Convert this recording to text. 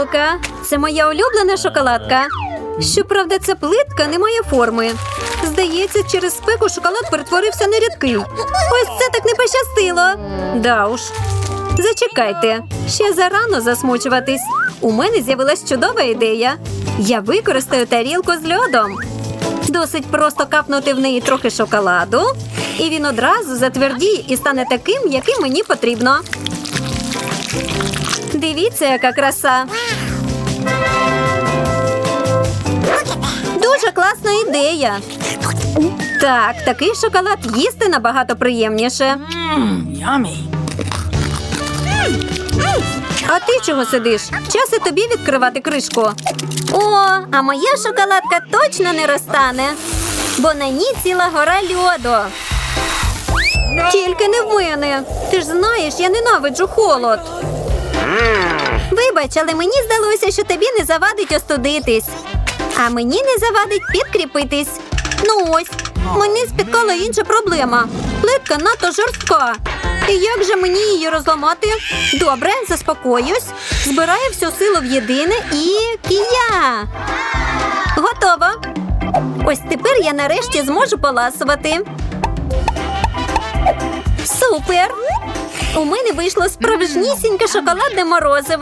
Мілка, це моя улюблена шоколадка. Щоправда, ця плитка не має форми. Здається, через спеку шоколад перетворився на рідкий. Ось це так не пощастило. Да уж. Зачекайте, ще зарано засмучуватись. У мене з'явилась чудова ідея. Я використаю тарілку з льодом. Досить просто капнути в неї трохи шоколаду, і він одразу затвердіє і стане таким, яким мені потрібно. Дивіться, яка краса. Ідея. Так, такий шоколад їсти набагато приємніше. А ти чого сидиш? Час і тобі відкривати кришку. О, а моя шоколадка точно не розтане, бо на ній ціла гора льоду. Тільки не в мене. Ти ж знаєш, я ненавиджу холод. Вибач, але мені здалося, що тобі не завадить остудитись. А мені не завадить підкріпитись. Ну ось, мене спіткала інша проблема. Плитка надто жорстка. І як же мені її розламати? Добре, заспокоюсь. Збираю всю силу в єдине і кія. Готово. Ось тепер я нарешті зможу поласувати. Супер! У мене вийшло справжнісіньке шоколадне морозиво.